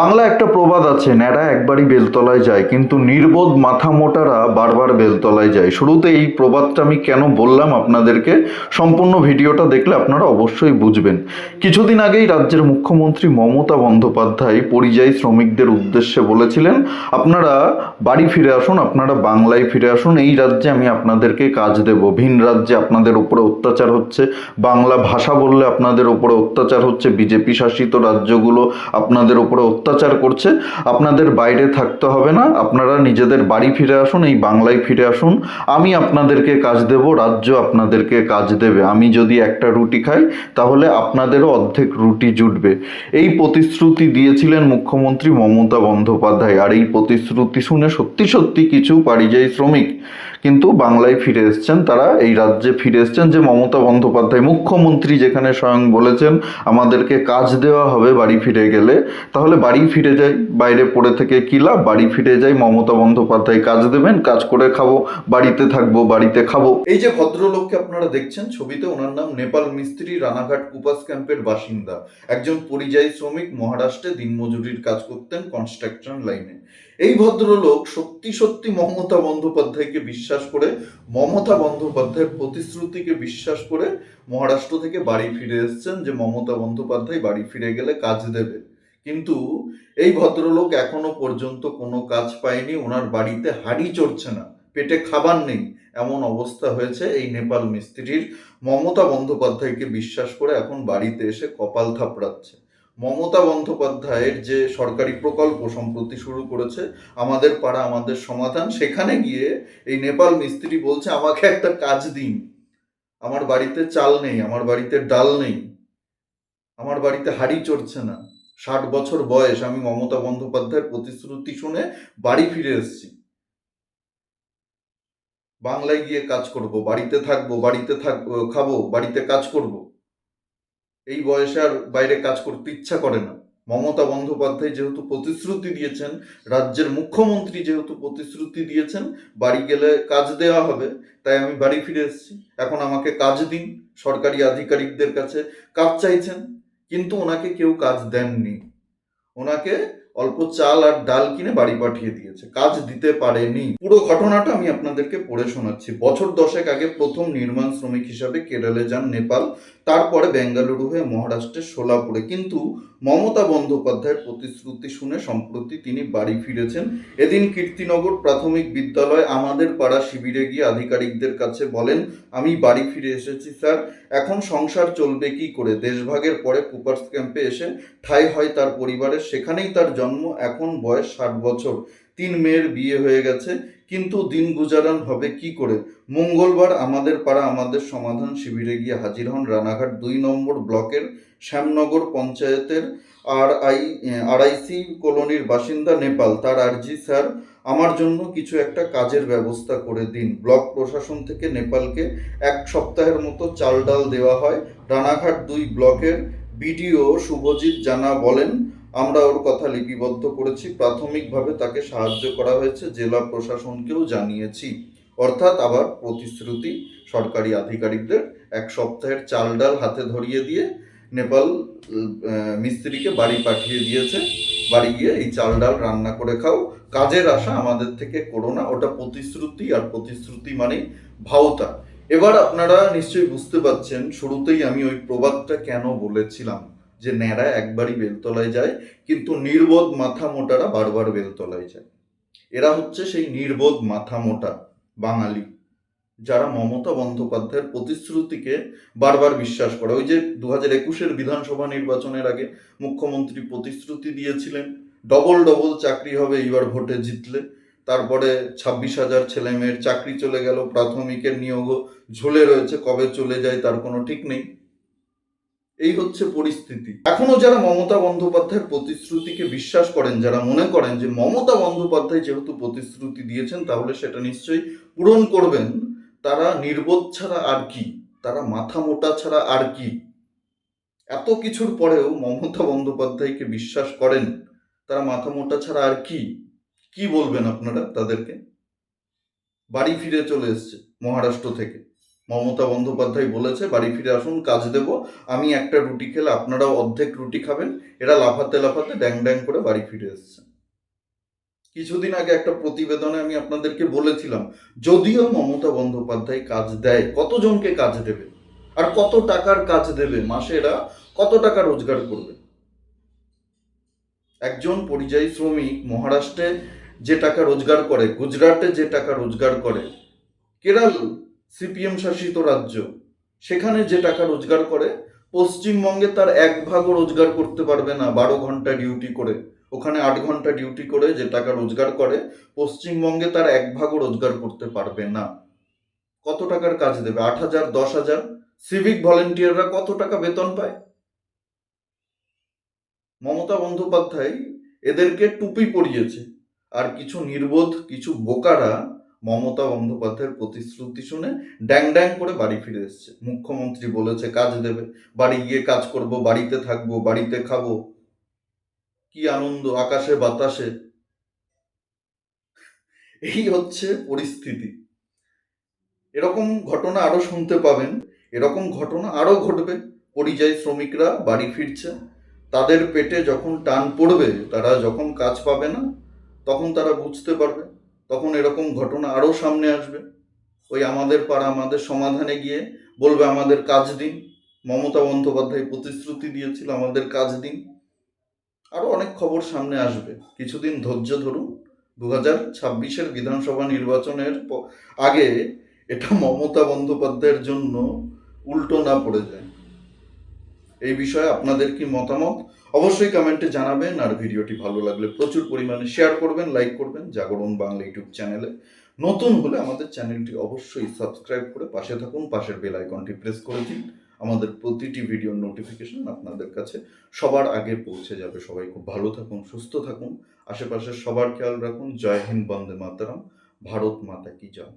বাংলা একটা প্রবাদ আছে, ন্যাড়া একবারই বেলতলায় যায়, কিন্তু নির্বোধ মাথা মোটারা বারবার বেলতলায় যায়। শুরুতে এই প্রবাদটা আমি কেন বললাম আপনাদেরকে? সম্পূর্ণ ভিডিওটা দেখলে আপনারা অবশ্যই বুঝবেন। কিছুদিন আগেই রাজ্যের মুখ্যমন্ত্রী মমতা বন্দ্যোপাধ্যায় পরিযায়ী শ্রমিকদের উদ্দেশ্যে বলেছিলেন, আপনারা বাড়ি ফিরে আসুন, আপনারা বাংলায় ফিরে আসুন, এই রাজ্যে আমি আপনাদেরকে কাজ দেব। ভিন রাজ্যে আপনাদের উপরে অত্যাচার হচ্ছে, বাংলা ভাষা বললে আপনাদের উপরে অত্যাচার হচ্ছে, বিজেপি শাসিত রাজ্যগুলো আপনাদের উপরে অত্যাচার করছে, আপনাদের বাইরে থাকতে হবে না, আপনারা নিজেদের বাড়ি ফিরে আসুন, এই বাংলায় ফিরে আসুন। আমি আপনাদেরকে কাজ দেব, রাজ্য আপনাদেরকে কাজ দেবে। আমি যদি একটা রুটি খাই, তাহলে আপনাদেরও অর্ধেক রুটি জুটবে। এই প্রতিশ্রুতি দিয়েছিলেন মুখ্যমন্ত্রী মমতা বন্দ্যোপাধ্যায়, আর এই প্রতিশ্রুতি শুনে সত্যি সত্যি কিছু পরিযায়ী শ্রমিক কিন্তু বাংলায় ফিরে এসছেন তারা, এই রাজ্যে ফিরে এসছেন যে মমতা বন্দ্যোপাধ্যায়, মুখ্যমন্ত্রী যেখানে স্বয়ং বলেছেন, আমাদেরকে কাজ দেওয়া হবে বাড়ি ফিরে গেলে। তাহলে বাড়ি ফিরে যাই, বাইরে পড়ে থেকে কী লাভ? বাড়ি ফিরে যাই, মমতা বন্দ্যোপাধ্যায় কাজ দেবেন, কাজ করে খাব, বাড়িতে থাকব, বাড়িতে খাব। এই যে ভদ্রলোককে আপনারা দেখছেন ছবিতে, ওনার নাম নেপাল মিস্ত্রি রানাঘাট কুপাস ক্যাম্পের বাসিন্দা। একজন পরিযায়ী শ্রমিক, মহারাষ্ট্রে দিনমজুরির কাজ করতেন কনস্ট্রাকশন লাইনে। এই ভদ্রলোক সত্যি সত্যি মমতা বন্দ্যোপাধ্যায়কে বিশ্বাস করে, মমতা বন্দ্যোপাধ্যায়ের প্রতিশ্রুতিকে বিশ্বাস করে মহারাষ্ট্র থেকে বাড়ি ফিরে এসেছেন যে মমতা বন্দ্যোপাধ্যায় বাড়ি ফিরে গেলে কাজ দেবে। কিন্তু এই ভদ্রলোক এখনও পর্যন্ত কোনো কাজ পায়নি, ওনার বাড়িতে হাড়ি চড়ছে না, পেটে খাবার নেই, এমন অবস্থা হয়েছে এই নেপাল মিস্ত্রির। মমতা বন্দ্যোপাধ্যায়কে বিশ্বাস করে এখন বাড়িতে এসে কপাল থাপড়াচ্ছে। মমতা বন্দ্যোপাধ্যায়ের যে সরকারি প্রকল্প সম্প্রতি শুরু করেছে, আমাদের পাড়া, আমাদের সমাধান, সেখানে গিয়ে এই নেপাল মিস্ত্রি বলছে, আমাকে একটা কাজ দিন। আমার বাড়িতে চাল নেই, আমার বাড়িতে ডাল নেই। আমার বাড়িতে হাড়ি চড়ছে না। ষাট বছর বয়স, আমি মমতা বন্দ্যোপাধ্যায়ের প্রতিশ্রুতি শুনে বাড়ি ফিরে এসেছি। বাংলায় গিয়ে কাজ করব, বাড়িতে থাকব, বাড়িতে থাক, খাব, বাড়িতে কাজ করব। এই বয়সে আর বাইরে কাজ করতে ইচ্ছা করে না। মমতা বন্দ্যোপাধ্যায় যেহেতু প্রতিশ্রুতি দিয়েছেন, রাজ্যের মুখ্যমন্ত্রী যেহেতু প্রতিশ্রুতি দিয়েছেন, বাড়ি গেলে কাজ দেওয়া হবে, তাই আমি বাড়ি ফিরে এসেছি। এখন আমাকে কাজ দিন, সরকারি আধিকারিকদের কাছে কাজ চাইছেন, কিন্তু ওনাকে কেউ কাজ দেননি। ওনাকে অল্প চাল আর ডাল কিনে বাড়ি পাঠিয়ে দিয়েছে। কাজ দিতে পারেনি। পুরো ঘটনাটা আমি আপনাদেরকে পড়ে শোনাচ্ছি। বছর দশেক আগে প্রথম নির্মাণ শ্রমিক হিসাবে কেরলে যান নেপাল, তারপরে বেঙ্গালুরু হয়ে মহারাষ্ট্রের সোলাপুরে। কিন্তু মমতা বন্দ্যোপাধ্যায়ের প্রতিশ্রুতি শুনে সম্প্রতি তিনি বাড়ি ফিরেছেন। এদিন কীর্তিনগর প্রাথমিক বিদ্যালয় আমাদের পাড়া শিবিরে গিয়ে আধিকারিকদের কাছে বলেন, আমি বাড়ি ফিরে এসেছি, স্যার। এখন সংসার চলবে কি করে? দেশভাগের পরে কুপার্স ক্যাম্পে এসে ঠাই হয় তার পরিবারের, সেখানেই তার এখন বয়স ষাট বছর। তিন মেয়ের বিয়ে হয়ে গেছে, কিন্তু দিন গুজারান হবে কি করে? মঙ্গলবার আমাদের পাড়া আমাদের সমাধান শিবিরে গিয়ে হাজির হন রানাঘাট দুই নম্বর ব্লকের শ্যামনগর পঞ্চায়েতের আর আই আরআইসি কলোনির বাসিন্দা নেপাল। তার আর্জি, স্যার, আমার জন্য কিছু একটা কাজের ব্যবস্থা করে দিন। ব্লক প্রশাসন থেকে নেপালকে এক সপ্তাহের মতো চাল ডাল দেওয়া হয়। রানাঘাট দুই ব্লকের বিডিও শুভজিৎ জানা বলেন আমরা ওর কথা লিপিবদ্ধ করেছি। প্রাথমিকভাবে তাকে সাহায্য করা হয়েছে, জেলা প্রশাসনকেও জানিয়েছি। অর্থাৎ আবার প্রতিশ্রুতি সরকারি আধিকারিকদের এক সপ্তাহের চাল ডাল হাতে ধরিয়ে দিয়ে নেপাল মিস্ত্রিকে বাড়ি পাঠিয়ে দিয়েছে। বাড়ি গিয়ে এই চাল ডাল রান্না করে খাও। কাজের আশা আমাদের থেকে করো না, ওটা প্রতিশ্রুতি আর প্রতিশ্রুতি মানেই ভাওতা। এবার আপনারা নিশ্চয়ই বুঝতে পারছেন, শুরুতেই আমি ওই প্রবাদটা কেন বলেছিলাম। যে ন্যাড়া একবারই বেলতলায় যায়, কিন্তু নির্বোধ মাথা মোটারা বারবার বেলতলায় যায়। এরা হচ্ছে সেই নির্বোধ মাথা মোটা বাঙালি, যারা মমতা বন্দ্যোপাধ্যায়ের প্রতিশ্রুতিকে বারবার বিশ্বাস করে। ওই যে দু হাজার একুশের বিধানসভা নির্বাচনের আগে মুখ্যমন্ত্রী প্রতিশ্রুতি দিয়েছিলেন, ডবল ডবল চাকরি হবে, এইবার ভোটে জিতলে। তারপরে ছাব্বিশ হাজার ছেলে মেয়ের চাকরি চলে গেল, প্রাথমিকের নিয়োগও ঝুলে রয়েছে, কবে চলে যায় তার কোনো ঠিক নেই। এই হচ্ছে পরিস্থিতি। এখনও যারা মমতা বন্দ্যোপাধ্যায়ের প্রতিশ্রুতিকে বিশ্বাস করেন, যারা মনে করেন যে মমতা বন্দ্যোপাধ্যায় যেহেতু প্রতিশ্রুতি দিয়েছেন, তাহলে সেটা নিশ্চয়ই পূরণ করবেন, তারা নির্বোধ ছাড়া আর কি? তারা মাথা মোটা ছাড়া আর কি? এত কিছুর পরেও মমতা বন্দ্যোপাধ্যায়কে বিশ্বাস করেন, তারা মাথা মোটা ছাড়া আর কি? কি বলবেন আপনারা তাদেরকে? বাড়ি ফিরে চলে এসছে মহারাষ্ট্র থেকে। মমতা বন্দ্যোপাধ্যায় বলেছে, বাড়ি ফিরে আসুন, কাজ দেব। আমি একটা রুটি খেলে আপনারাও অর্ধেক রুটি খাবেন। এরা লাফাতে লাফাতে ড্যাং ড্যাং করে বাড়ি ফিরে এসছে। কিছুদিন আগে একটা প্রতিবেদনে আমি আপনাদেরকে বলেছিলাম, যদিও মমতা বন্দ্যোপাধ্যায় কাজ দেয়, কতজনকে কাজ দেবে? আর কত টাকার কাজ দেবে মাসে এরা? কত টাকা রোজগার করবে? একজন পরিযায়ী শ্রমিক মহারাষ্ট্রে যে টাকা রোজগার করে, গুজরাটে যে টাকা রোজগার করে, কেরল সিপিএম শাসিত রাজ্য। সেখানে যে টাকা রোজগার করে, পশ্চিমবঙ্গে তার এক ভাগও রোজগার করতে পারবে না, বারো ঘণ্টা ডিউটি করে। ওখানে আট ঘণ্টা ডিউটি করে যে টাকা রোজগার করে, পশ্চিমবঙ্গে তার এক ভাগও রোজগার করতে পারবে না। কত টাকার কাজ দেবে? আট হাজার, দশ হাজার? সিভিক ভলেন্টিয়াররা কত টাকা বেতন পায়? মমতা বন্দ্যোপাধ্যায় এদেরকে টুপি পরিয়েছে। আর কিছু নির্বোধ, কিছু বোকারা মমতা বন্দ্যোপাধ্যায়ের প্রতিশ্রুতি শুনে ড্যাং ড্যাং করে বাড়ি ফিরে এসছে। মুখ্যমন্ত্রী বলেছে, কাজ দেবে। বাড়ি গিয়ে কাজ করব, বাড়িতে থাকব, বাড়িতে খাব। কি আনন্দ, আকাশে বাতাসে। এই হচ্ছে পরিস্থিতি। এরকম ঘটনা আরও শুনতে পাবেন। এরকম ঘটনা আরও ঘটবে। পরিযায়ী শ্রমিকরা বাড়ি ফিরছে। তাদের পেটে যখন টান পড়বে, তারা যখন কাজ পাবে না, তখন তারা বুঝতে পারবে। তখন এরকম ঘটনা আরও সামনে আসবে। ওই আমাদের পাড়া, আমাদের সমাধানে গিয়ে বলবে, আমাদের কাজ দিন। মমতা বন্দ্যোপাধ্যায় প্রতিশ্রুতি দিয়েছিল, আমাদের কাজ দিন। আরও অনেক খবর সামনে আসবে। কিছুদিন ধৈর্য ধরুন দু হাজার ছাব্বিশের বিধানসভা নির্বাচনের আগে এটা মমতা বন্দ্যোপাধ্যায়ের জন্য উল্টো না পড়ে যায়। এই বিষয়ে আপনাদের কি মতামত? অবশ্যই কমেন্টে জানাবেন আর ভিডিওটি ভালো লাগলে প্রচুর পরিমাণে শেয়ার করবেন লাইক করবেন জাগরণ বাংলা ইউটিউব চ্যানেলে নতুন হলে আমাদের চ্যানেলটি অবশ্যই সাবস্ক্রাইব করে পাশে থাকুন, পাশের বেল আইকনটি প্রেস করে দিন। আমাদের প্রতিটি ভিডিওর নোটিফিকেশন আপনাদের কাছে সবার আগে পৌঁছে যাবে। সবাই খুব ভালো থাকুন, সুস্থ থাকুন। আশেপাশে সবার খেয়াল রাখুন। জয় হিন্দ, বন্দে মাতারাম। ভারত মাতা কি জয়।